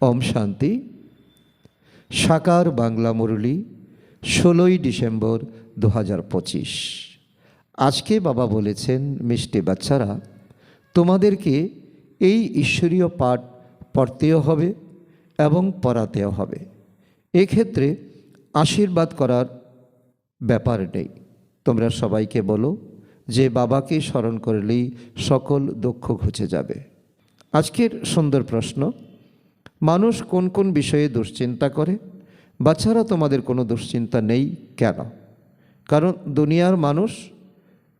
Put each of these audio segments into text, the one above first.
ওম শান্তি। সাকার বাংলা মুরলি, ষোলোই ডিসেম্বর দু পঁচিশ। আজকে বাবা বলেছেন, মিষ্টি বাচ্চারা, তোমাদেরকে এই ঈশ্বরীয় পাঠ পড়তেও হবে এবং পড়াতেও হবে। এক্ষেত্রে আশীর্বাদ করার ব্যাপার নেই। তোমরা সবাইকে বলো যে বাবাকে স্মরণ করলেই সকল দুঃখ ঘুচে যাবে। আজকের সুন্দর প্রশ্ন মানুষ কোন কোন বিষয়ে দুশ্চিন্তা করে? বাচ্চারা তোমাদের কোনো দুশ্চিন্তা নেই কেন? কারণ দুনিয়ার মানুষ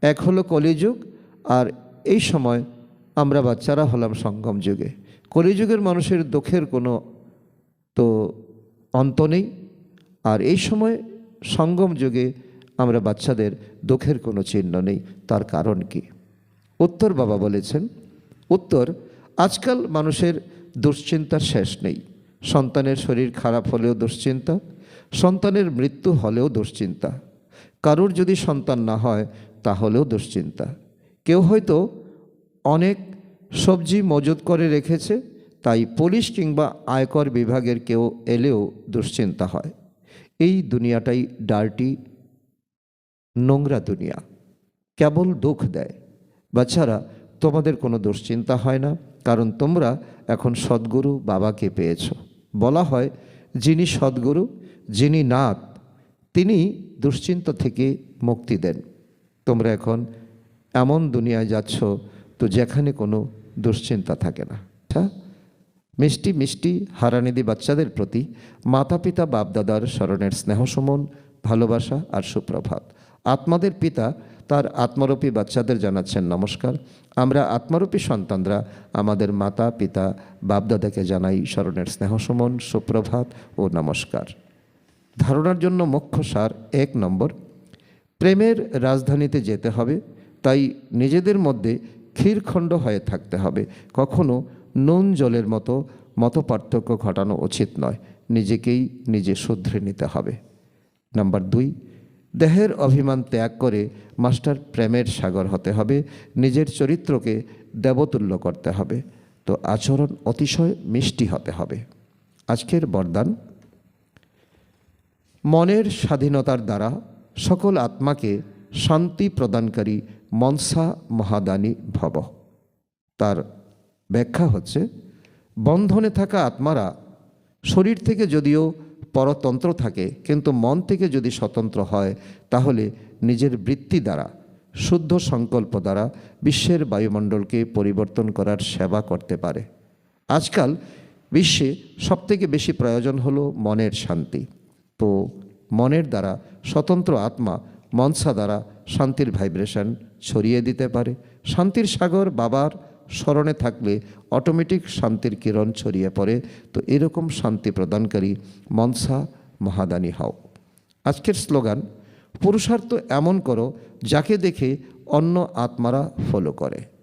এক হলো কলিযুগ, আর এই সময় আমরা বাচ্চারা হলাম সঙ্গম যুগে। কলিযুগের মানুষের দুঃখের কোনো তো অন্ত নেই, আর এই সময় সঙ্গম যুগে আমরা বাচ্চাদের দুঃখের কোনো চিহ্ন নেই। তার কারণ কি? উত্তর বাবা বলেছেন, উত্তর, আজকাল মানুষের দুশ্চিন্তার শেষ নেই। সন্তানের শরীর খারাপ হলেও দুশ্চিন্তা, সন্তানের মৃত্যু হলেও দুশ্চিন্তা। কারোর যদি সন্তান না হয়, তাহলেও দুশ্চিন্তা। কেউ হয়তো অনেক সবজি মজুত করে রেখেছে, তাই পুলিশ কিংবা আয়কর বিভাগের কেউ এলেও দুশ্চিন্তা হয়। এই দুনিয়াটাই ডার্টি, নোংরা দুনিয়া। কেবল দুঃখ দেয়। বাচ্চারা, তোমাদের কোনো দুশ্চিন্তা হয় না। কারণ তোমরা এখন সদ্গুরু বাবাকে পেয়েছ। বলা হয়, যিনি সদ্গুরু, যিনি নাথ, তিনি দুশ্চিন্তা থেকে মুক্তি দেন। তোমরা এখন এমন দুনিয়ায় যাচ্ছ, তো যেখানে কোনো দুশ্চিন্তা থাকে না। আচ্ছা মিষ্টি মিষ্টি হারানিদি বাচ্চাদের প্রতি মাতা পিতা বাপদাদার স্মরণের স্নেহসমন ভালোবাসা আর সুপ্রভাত। আত্মাদের পিতা, তার আত্মারূপী বাচ্চাদের জানাচ্ছেন নমস্কার। আমরা আত্মারূপী সন্তানরা আমাদের মাতা, পিতা, বাপদাদাকে জানাই স্মরণের স্নেহসমন সুপ্রভাত ও নমস্কার। ধারণার জন্য মুখ্য সার এক নম্বর, প্রেমের রাজধানীতে যেতে হবে, তাই নিজেদের মধ্যে ক্ষীরখণ্ড হয়ে থাকতে হবে। কখনো নুন জলের মতো মতো পার্থক্য ঘটানো উচিত নয়, নিজেকেই নিজে শুধরে নিতে হবে। নাম্বার দুই দেহের অভিমান ত্যাগ করে মাস্টার প্রেমের সাগর হতে হবে, নিজের চরিত্রকে দেবতুল্য করতে হবে। তো আচরণ অতিশয় মিষ্টি হতে হবে। আজকের বরদান, মনের স্বাধীনতার দ্বারা সকল আত্মাকে শান্তি প্রদানকারী মনসা মহাদানী ভব। তার ব্যাখ্যা হচ্ছে, বন্ধনে থাকা আত্মারা শরীর থেকে যদিও পরতন্ত্র থাকে, কিন্তু মন থেকে যদি স্বতন্ত্র হয়, তাহলে নিজের বৃত্তি দ্বারা, শুদ্ধ সংকল্প দ্বারা বিশ্বের বায়ুমণ্ডলকে পরিবর্তন করার সেবা করতে পারে। আজকাল বিশ্বে সবথেকে বেশি প্রয়োজন হলো মনের শান্তি। তো মনের দ্বারা স্বতন্ত্র আত্মা মনসা দ্বারা শান্তির ভাইব্রেশন ছড়িয়ে দিতে পারে। শান্তির সাগর বাবার স্মরণে থাকলে অটোমেটিক শান্তির কিরণ ছড়িয়ে পড়ে। তো এরকম শান্তি প্রদানকারী মনসা মহাদানী হও। আজকের স্লোগান, পুরুষার্থ এমন করো, যাকে দেখে অন্য আত্মারা ফলো করে।